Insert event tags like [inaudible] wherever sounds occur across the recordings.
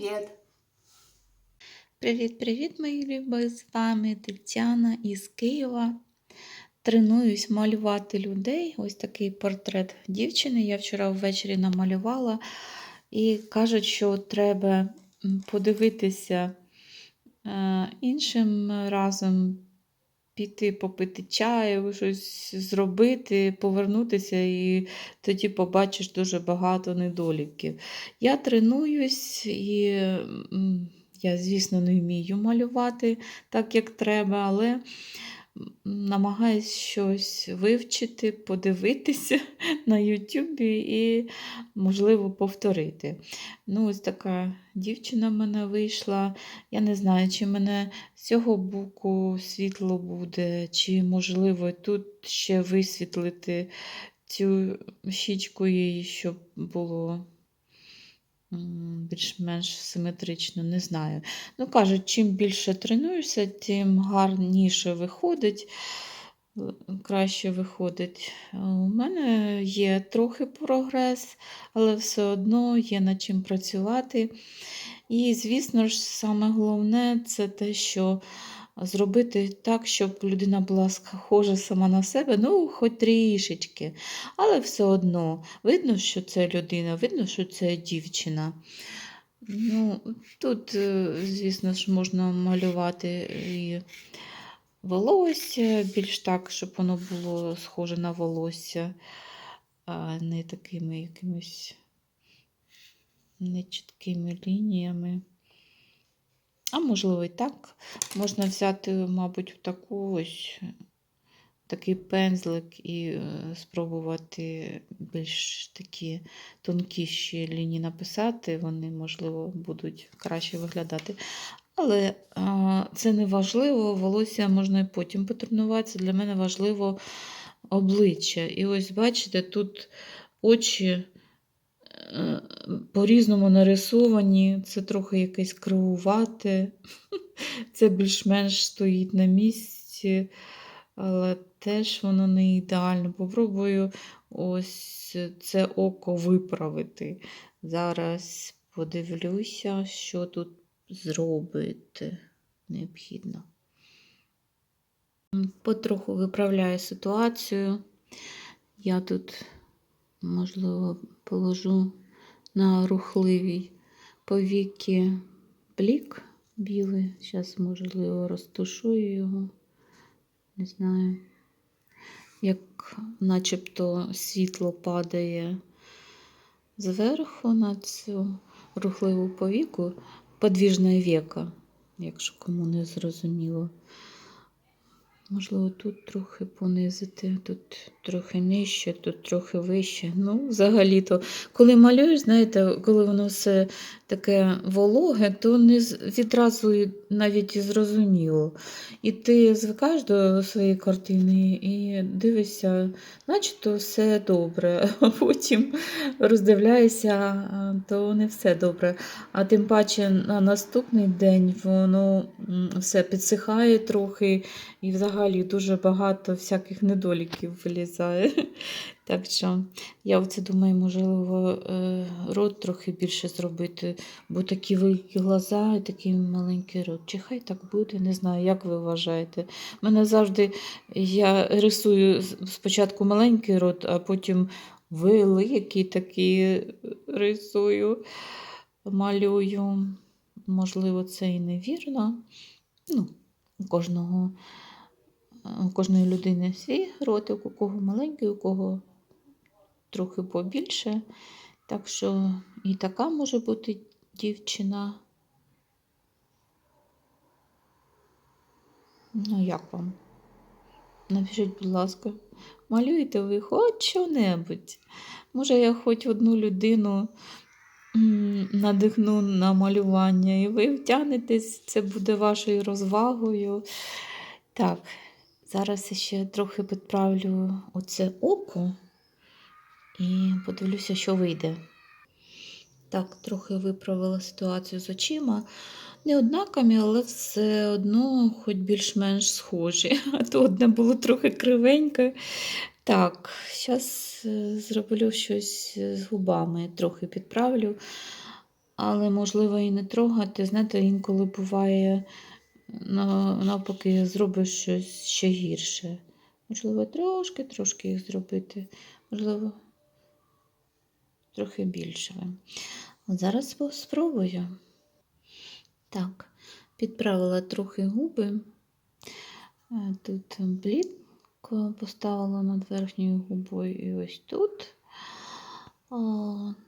Привіт! Привіт-привіт, мої любі! З вами Тетяна із Києва. Тренуюсь малювати людей. Ось такий портрет дівчини. Я вчора ввечері намалювала і кажуть, що треба подивитися е, іншим разом, піти попити чаю, щось зробити, повернутися, і тоді побачиш дуже багато недоліків. Я тренуюсь і. я, звісно, не вмію малювати так, як треба, але намагаюсь щось вивчити, подивитися [laughs] на Ютубі і, можливо, повторити. Ну, ось така дівчина в мене вийшла. Я не знаю, чи мене з цього боку світло буде, чи, можливо, тут ще висвітлити цю щічку її, щоб було більш-менш симетрично, не знаю. Ну, кажуть, чим більше тренуєшся, тим гарніше виходить, е, краще виходить. Е, У мене є трохи прогрес, але все одно є над чим працювати. І, звісно ж, саме головне це те, що зробити так, щоб людина була схожа сама на себе, ну, хоч трішечки. Але все одно видно, що це людина, видно, що це дівчина. Ну, Тут, е, звісно ж, можна малювати і волосся, більш так, щоб воно було схоже на волосся, а не такими якимись нечіткими лініями. А можливо, і так. Можна взяти, мабуть, таку ось такий пензлик і е, спробувати більш такі тонкіші лінії написати, вони, можливо, будуть краще виглядати. Але а, це не важливо, волосся можна і потім потренуватися. Для мене важливо обличчя. І ось, бачите, тут очі е, по-різному нарисовані, це трохи якесь кривувате, [laughs] це більш-менш стоїть на місці, але теж воно не ідеально. Попробую ось це око виправити. Зараз подивлюся, що тут зробити необхідно. Потроху виправляю ситуацію. Я тут, можливо, положу на рухливій повіки блік білий. Зараз, можливо, розтушую його. Не знаю, як начебто світло падає зверху на цю рухливу повіку, подвіжне віка, якщо кому не зрозуміло. Можливо, тут трохи понизити, тут трохи нижче, тут трохи вище. Ну, взагалі-то, коли малюєш, знаєте, коли воно все таке вологе, то не відразу навіть і зрозуміло. І ти звикаєш до своєї картини і дивишся, начебто все добре, [laughs] а потім роздивляєшся, то не все добре. А тим паче на наступний день воно все підсихає трохи. І взагалі дуже багато всяких недоліків вилізає. [laughs] Так що я оце думаю, можливо, е, рот трохи більше зробити, бо такі великі глаза і такий маленький рот. Чи хай так буде, не знаю, як ви вважаєте. Мене завжди я рисую спочатку маленький рот, а потім великий такий рисую, малюю. Можливо, це і невірно. Ну, у кожного у кожної людини свій ротик, у кого маленький, у кого трохи побільше. Так що і така може бути дівчина. Ну, як вам? Напишіть, будь ласка, малюєте ви хоч що-небудь. Може, я хоч одну людину надихну на малювання, і ви втягнетесь, це буде вашою розвагою. Так, зараз ще трохи підправлю оце око і подивлюся, що вийде. Так, трохи виправила ситуацію з очима. Не однакові, але все одно хоч більш-менш схожі. [laughs] А то одне було трохи кривеньке. Так, зараз зроблю щось з губами, трохи підправлю. але можливо і не трогати. Знаєте, інколи буває навпаки, зробиш щось ще гірше. Можливо, трошки-трошки їх зробити. Можливо, трохи більше. Зараз спробую. Так, підправила трохи губи. Е, Тут блітко поставила над верхньою губою і ось тут.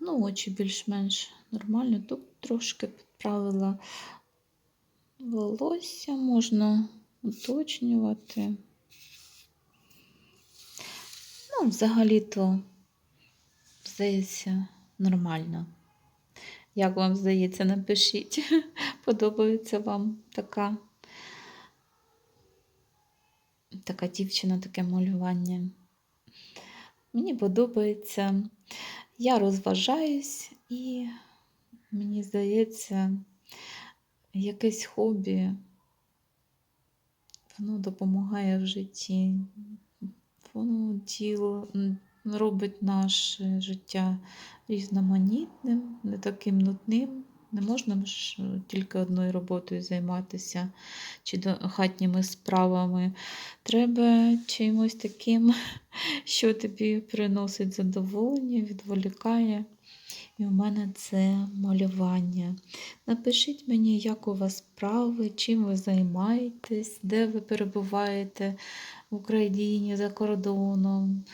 Ну, очі більш-менш нормально. Тут трошки підправила волосся, можна уточнювати. Ну, взагалі-то, здається, нормально. Як вам здається, напишіть, [laughs] подобається вам така, така дівчина, таке малювання. Мені подобається. Я розважаюсь і, мені здається, якесь хобі, воно допомагає в житті. Воно тіло м, робить наше життя різноманітним, не таким нудним. Не можна ж тільки одною роботою займатися чи хатніми справами. Треба чимось таким, [laughs] що тобі приносить задоволення, відволікає. І у мене це малювання. Напишіть мені, як у вас справи, чим ви займаєтесь, де ви перебуваєте в Україні, за кордоном.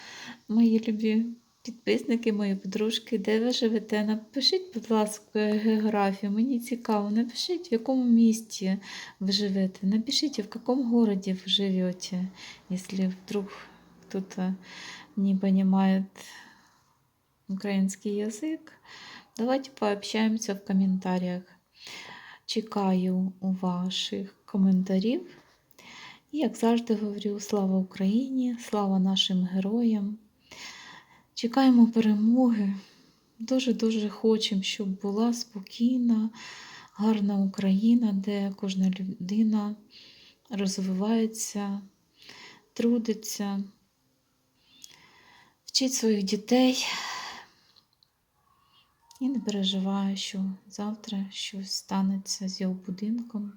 Мої любі підписники, мої подружки, де ви живете. Напишіть, будь ласка, географію. Мені цікаво. Напишіть, в якому місті ви живете. Напишіть, в якому городі ви живете, якщо вдруг кто-то не понимает украинский язык. Давайте пообщаемся в коментарях. Чекаю ваших коментарів. І, як завжди говорю, слава Україні, слава нашим героям. Чекаємо перемоги. Дуже-дуже хочемо, щоб була спокійна, гарна Україна, де кожна людина розвивається, трудиться, вчить своїх дітей. І не переживаю, що завтра щось станеться з його будинком.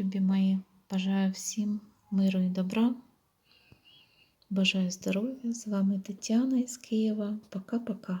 Любі мої, бажаю всім миру і добра. Бажаю здоров'я. З вами Тетяна із Києва. Пока-пока.